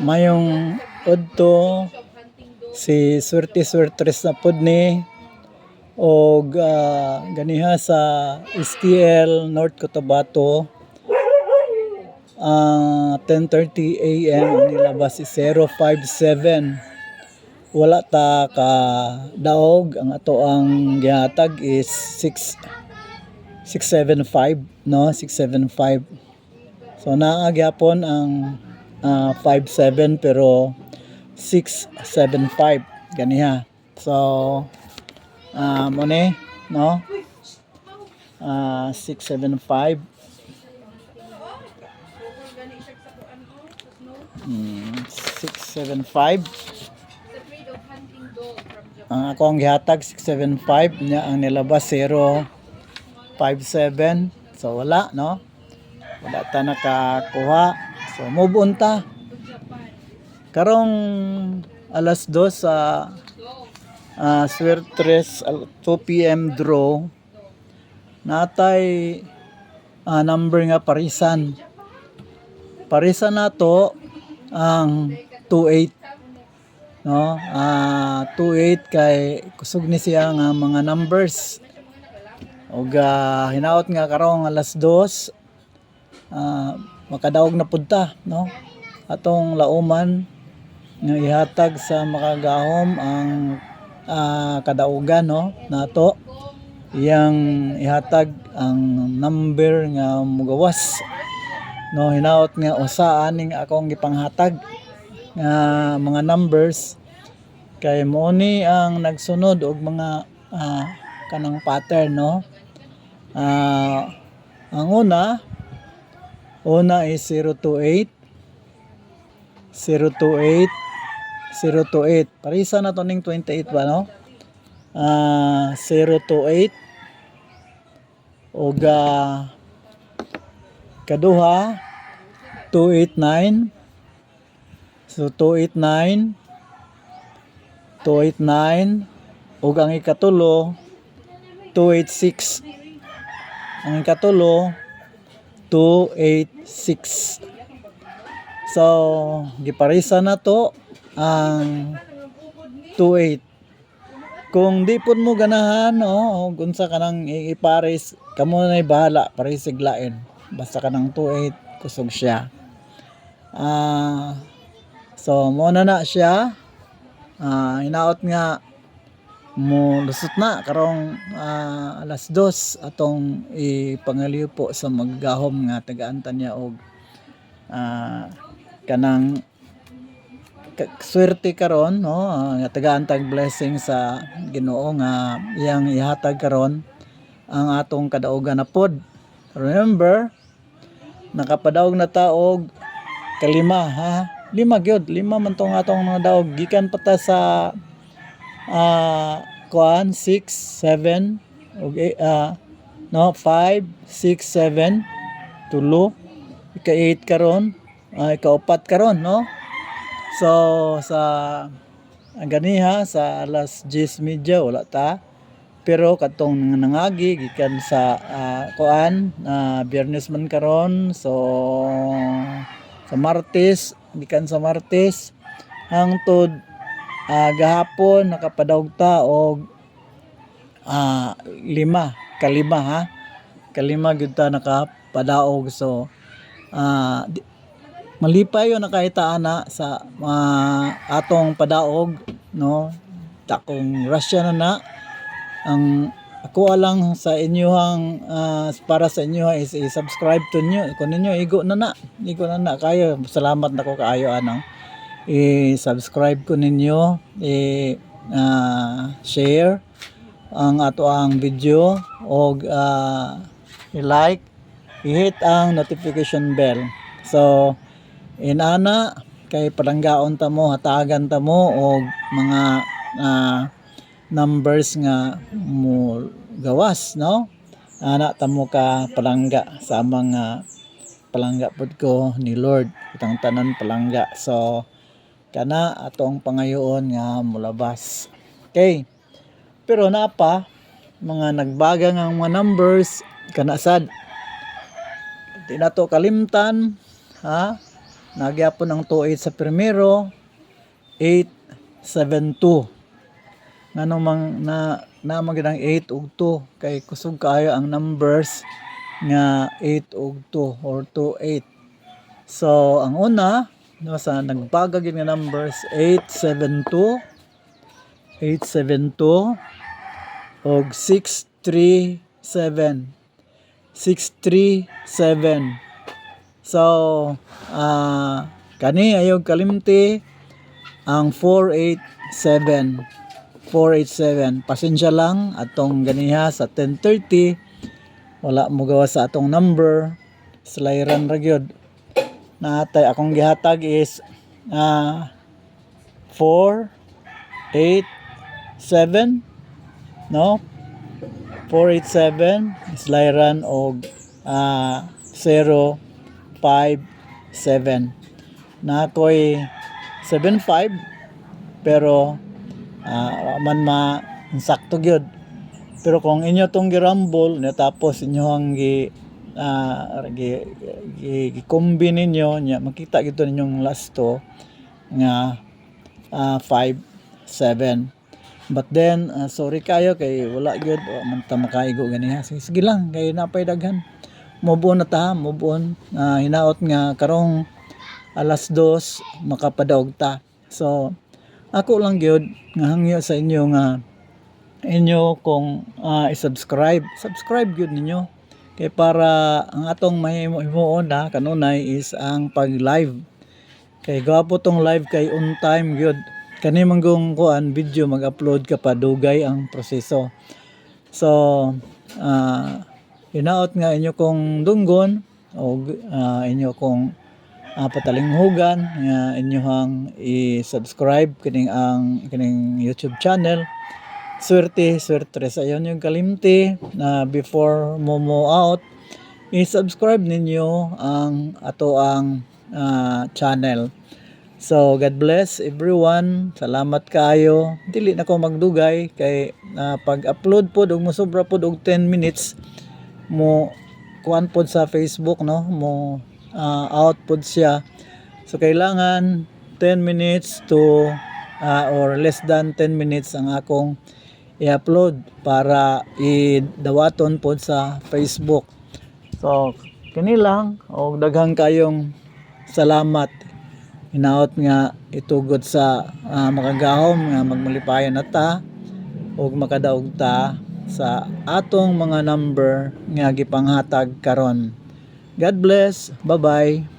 mayong udto si Swerte Swertres na pod ni og ah, ganiha sa STL North Cotabato. Ah 10:30 AM nilabas si 057 wala ta ka daog ang ato ang gihatag is 6 675 no? 675 so naa gyapon ang ah, 57 pero 675 ganiha so ah mo ni no? Ah 675 Hmm, 675 ang ako ang gihatag 675 niya ang nilabas 057 so wala no? Wala ta nakakuha so move on ta. Karong alas 2 sa uh, Swertres al- 2 p.m. draw natay ah, number nga parisan. Parisan nato ang 28 no? Ah 28 kay kusog ni siya nga mga numbers. Og ah, hinaot nga karong alas 2 ah, makadaog na pudta no? Atong lauman nga ihatag sa makagahom ang ah, kadaugan no? Nato. Iyang ihatag ang number nga mugawas no? Hinaot nga usa aning akong gipanghatag nga mga numbers. Kay mo ni ang nagsunod og mga ah, kanang pattern no? Ah, ang una una is 028 028 028 parisa na to ning 28 ba no? Ah 028 og ah, kaduha. 289 so 289 289 ug ang ikatulo. 286 ang ikatulo 286 so giparisa na to ang 28 kung di pud mo ganahan no kung sa kanang i- ipares kamo na bahala pares siglain. Basta kanang 28 kusog siya. Ah so mo na na siya. Ah hinaot nga mo lusot na karong ah, alas dos atong ipangaliw po sa maggahom nga tagaantan niya og ah, kanang ka- swerte karon no? Ah, nga tagaantag blessing sa Ginoo nga iyang ihatag karon ang atong kadaugan na pod. Remember nakapadaog na taog kalima ha? Lima gyud lima man tong atong mga daog. Gikan pa sa ah kuan 6 7 ug eh, ah, no 5 6 7 tulo ika 8 karon ah, ika upat karon no? So sa ang ganiha sa alas 10 media wala ta. Pero katong nangagi gikan sa ah, kuan na biyernes man karon so sa Martes gikan sa Martes hangtod ah, gahapon nakapadawg ta og ah, lima kalima ha? Kalima gyud ta nakapadaog so ah, di- malipay yo nakahita ana sa ah, atong padaog no? Takong Russia na na. Ang ako lang sa inyohang ah, para sa inyo is i-subscribe to nyo kung ninyo igo na na igo na na kayo. Salamat nako kaayo ano i-subscribe ko ninyo. I ah, share ang ato ang video. Og ah, i-like. I-hit ang notification bell. So inana kay palanggaon ta mo hatagan ta mo og mga ah, numbers nga mo gawas no? Ana ta mo ka palangga sa mga palangga pud ko ni Lord. Itang tanan palangga. So kana atong pangayoon nga mulabas. Okay. Pero napa mga nagbaga nga mga numbers kana sad. Di na kalimtan ha? Nagyapon ang 28 sa primero 872 nganong mang na na magandang 8 ug 2 kay kusog kaayo ang numbers nga 8 ug 2 or 28 so ang una no sa nagbagag nga numbers 872 872 og 637 637 so ah kani ayog kalimti ang 487 487 pasensya lang atong ganiha sa 1030 wala mo gawa sa atong number slayran ra gyud natay akong gihatag is ah 4 8 7 no? 487 slayran og ah 0 5 7 na ako'y 75 pero ah, man ma sakto gyud. Pero kung inyo tong girambol tapos inyo ang gi ah, gi, gi, gi ninyo nya makita gito ninyong last to nga ah, 5 7 but then ah, sorry kayo kay wala gyud wa man ta makaigo gani ha. Sige, sige lang kay napay daghan. Mubuon na ta mubuon Ah, hinaot nga karong alas dos makapadaog ta. So ako lang gyud nga hangyo sa inyo nga inyo kung ah, i-subscribe. Subscribe gyud ninyo kay para ang atong mahimo-himuon na kanunay is ang pag live kay gapo tong live kay on time gyud kani manggong kuan video mag-upload ka pa dugay ang proseso. So ah hinaot nga inyo kong dunggon o ah, inyo kong ah, patalinghugan nga inyohang i-subscribe kining ang kining YouTube channel swerte swerte sa yon yung kalimti na before mo mo out i-subscribe ninyo ang ato ang ah, channel. So God bless everyone. Salamat kayo dili na ko magdugay kay ah, pag-upload pod og mosobra pod og 10 minutes mo kuan pod sa Facebook no? Mo ah, out pod siya. So kailangan 10 minutes to ah, or less than 10 minutes ang akong i-upload para i-dawaton pod sa Facebook. So kini lang og daghang kayong salamat. Hinaot nga itugod sa ah, makagahom nga magmalipayon na ta ug makadaog ta sa atong mga number nga gipanghatag karon. God bless. Bye bye